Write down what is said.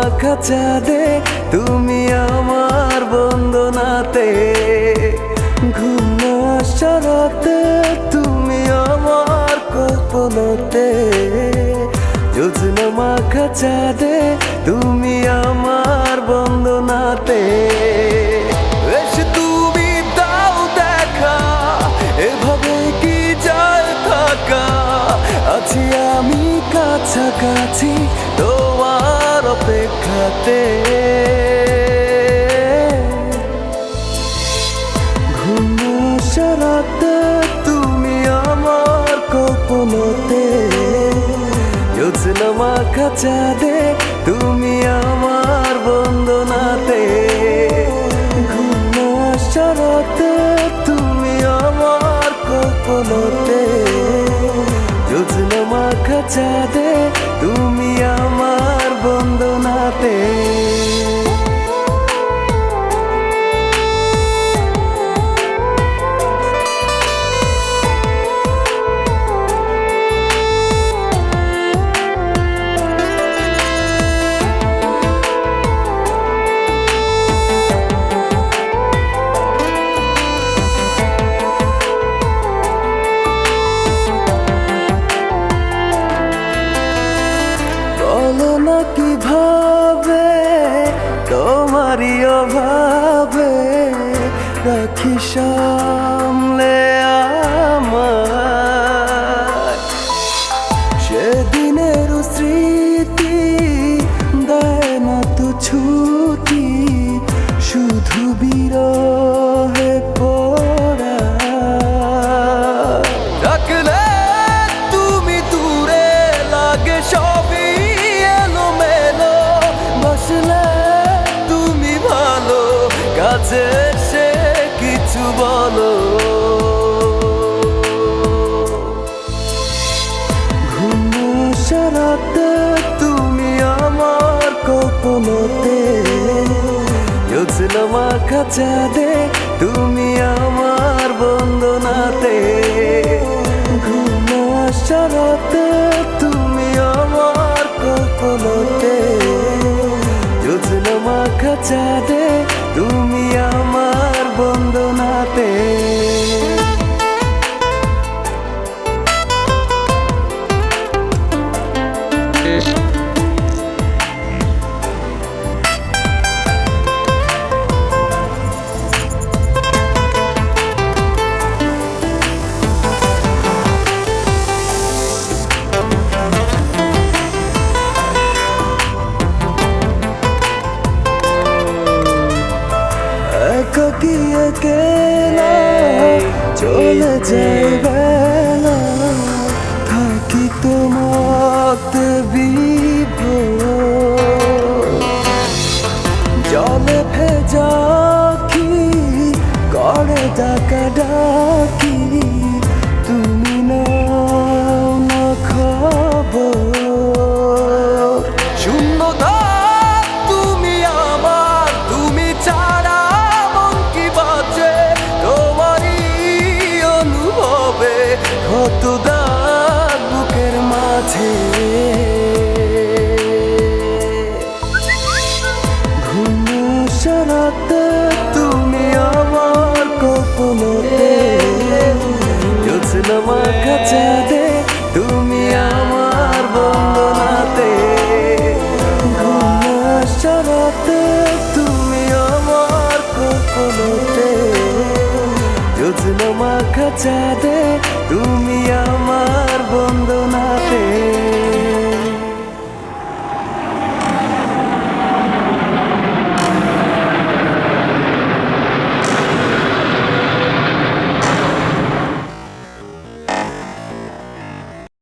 মাখা চাঁদে তুমি আমার বন্দনাতে। ঘুম না তুমি আমার কল্পনাতে। জোৎস্না মাখা চাঁদে তুমি আমার বন্দনাতে। তুমি দাও দেখা, এভাবে কি যায় থাকা? আছি আমি তোমার অপেক্ষাতে ঘুমাশারাতে তুমি আমার কল্পনাতে। জোৎস্না মাখা চাঁদে তুমি আমার তোমারই অভাবে রাখি কল্পনাতে জোৎস্না মাখা চাঁদে তুমি আমার বন্দনাতে। ঘুমাশারাতে তুমি আমার কল্পনাতে জোৎস্না মাখা চাঁদে একাকি একেলা চলে যায় বেলা থাকি তোমাত বিভোর জলে ভেজা কি করে ডাকা ডাকি তুমি নাও মাঝে ঘুমাশারাতে তুমি আমার কল্পনাতে জোৎস্না মাখা চাঁদে তুমি আমার বন্দনাতে। ঘুমাশারাতে তুমি আমার কল্পনাতে জোৎস্না মাখা চাঁদে তুমি